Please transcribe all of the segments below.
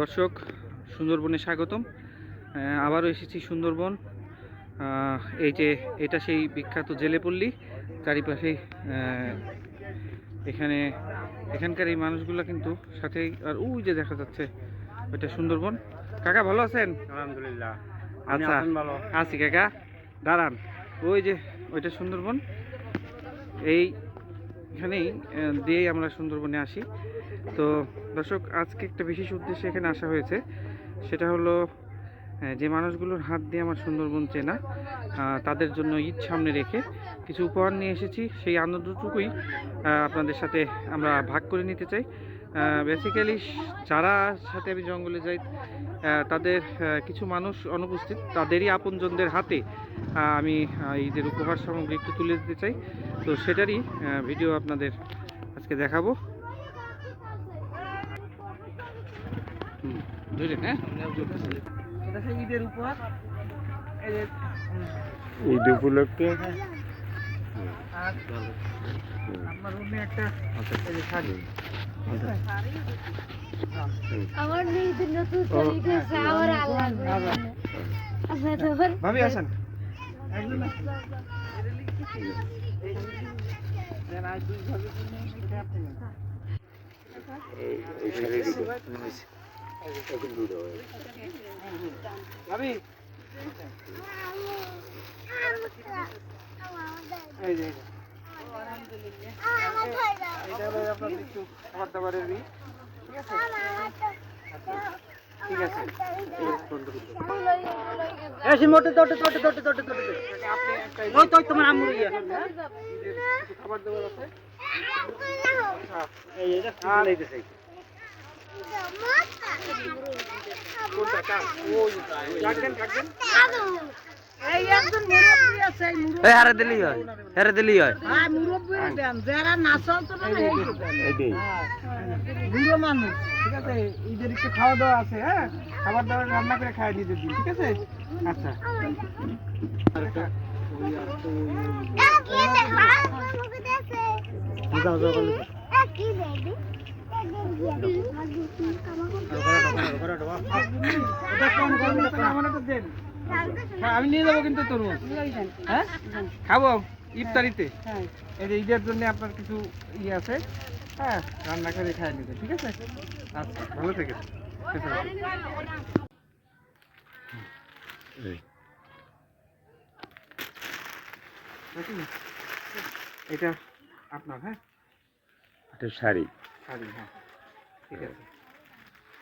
দর্শক সুন্দরবনে স্বাগতম। আবারও এসেছি সুন্দরবন। এই যে এটা সেই বিখ্যাত জেলেপল্লী চারিপাশেই আহ, এখানে এখানকার এই মানুষগুলো কিন্তু সাথে আর ওই যে দেখা যাচ্ছে ওইটা সুন্দরবন। কাকা ভালো আছেন? আলহামদুলিল্লাহ। আচ্ছা ভালো। আছি কাকা। দাঁড়ান ওই যে ওইটা সুন্দরবন। এই এখানেই দিয়েই আমরা সুন্দরবনে আসি। তো দর্শক, আজকে একটা বিশেষ উদ্দেশ্যে এখানে আসা হয়েছে। সেটা হলো যে মানুষগুলোর হাত দিয়ে আমার সুন্দরবন চেনা তাদের জন্য ঈদ সামনে রেখে কিছু উপহার নিয়ে এসেছি। সেই আনন্দটুকুই আপনাদের সাথে আমরা ভাগ করে নিতে চাই। বেসিক্যালি যারা সাথে আমি জঙ্গলে যাই তাদের কিছু মানুষ অনুপস্থিত, তাদেরই আপনজনদের হাতে আমি ঈদের উপহার সামগ্রী একটু তুলে দিতে চাই। তো সেটারই ভিডিও আপনাদের আজকে দেখাবো। হ্যাঁ? ঈদের যে, ঈদ উপলক্ষে? আর আপনার রুমে একটা এই যে আমার নিজের নতুন আমার আল্লাহ আচ্ছা ভাবি আসেন। এই যে খাবার দাবারের। ঠিক ঠিক আছে এসে মোটে তোটে তোটে তোটে তোটে তোটে ওই তো তোমার আম্মুর ইয়ে দাবার আছে হ্যাঁ, এই এটা এই হয় হয় হ্যাঁ খাওয়া দাওয়া আছে হ্যাঁ খাবার দাবার রান্না করে খাই দিতে দিন ঠিক আছে আচ্ছা করবেন এটা আমার একটা দেন হ্যাঁ আমি নিয়ে যাব কিন্তু তরমুজ। হ্যাঁ? খাব ইফতারিতে। এই যে ঈদের জন্য আপনার কিছু ইয়ে আছে। হ্যাঁ রান্না করে খাই নিতে ঠিক আছে? আচ্ছা ভালো থেকে। এটা আপনার হ্যাঁ? একটা শাড়ি। শাড়ি হ্যাঁ। ঠিক আছে।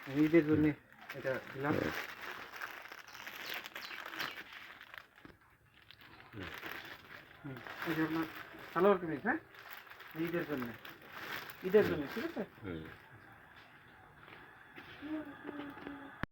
আমি ঈদের জন্য এটা দিলাম। হুম, এই যে আপনার সালোয়ার কামিজ হ্যাঁ? ঈদের জন্য। ঈদের জন্য ঠিক আছে?